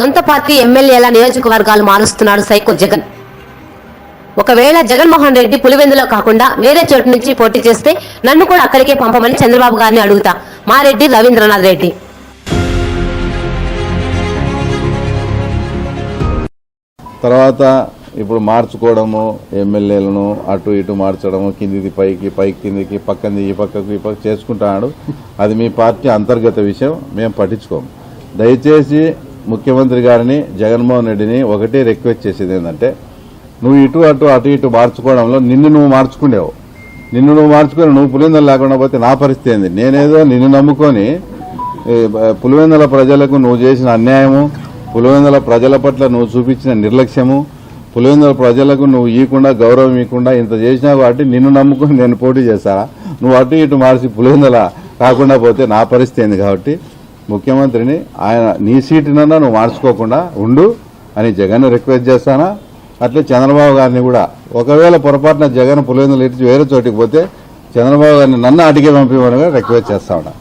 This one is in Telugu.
సొంత పార్టీ ఎమ్మెల్యేల నియోజకవర్గాలు మారుస్తున్నాడు సైకో జగన్. ఒకవేళ జగన్మోహన్ రెడ్డి పులివెందులో కాకుండా వేరే చోటు నుంచి పోటీ చేస్తే నన్ను కూడా అక్కడికే పంపమని చంద్రబాబు గారిని అడుగుతా. మారెడ్డి రవీంద్రనాథ్ రెడ్డి. తర్వాత ఇప్పుడు మార్చుకోవడము ఎమ్మెల్యేలను అటు ఇటు మార్చడము కిందిది పైకి పైకి కిందికి పక్కనది ఈ పక్కకు ఈ పక్క చేసుకుంటున్నాడు అది మీ పార్టీ అంతర్గత విషయం మేము పట్టించుకోము. దయచేసి ముఖ్యమంత్రి గారిని జగన్మోహన్ రెడ్డిని ఒకటే రిక్వెస్ట్ చేసేది ఏంటంటే నువ్వు ఇటు అటు అటు ఇటు మార్చుకోవడంలో నిన్ను నువ్వు మార్చుకునేవు నిన్ను నువ్వు మార్చుకొని నువ్వు పులివెందులు లేకుండా పోతే నా పరిస్థితి ఏంది? నేనేదో నిన్ను నమ్ముకొని పులివెందల పులివెందుల ప్రజలకు నువ్వు చేసిన అన్యాయము పులివెందుల ప్రజల పట్ల నువ్వు చూపించిన నిర్లక్ష్యము పులివెందుల ప్రజలకు నువ్వు ఇవ్వకుండా గౌరవం ఇవ్వకుండా ఇంత చేసినా కాబట్టి నిన్ను నమ్ముకొని నేను పోటీ చేస్తారా నువ్వు అటు ఇటు మార్చి పులివెందుల కాకుండా పోతే నా పరిస్థితి ఏంది కాబట్టి ముఖ్యమంత్రిని ఆయన నీ సీటునన్నా నువ్వు మార్చుకోకుండా ఉండు అని జగన్ రిక్వెస్ట్ చేస్తానా? అట్లే చంద్రబాబు గారిని కూడా. ఒకవేళ పొరపాటున జగన్ పులివెందులు ఇచ్చి వేరే చోటికి పోతే చంద్రబాబు గారిని నన్ను అడిగే పంపించమని రిక్వెస్ట్ చేస్తా ఉన్నా.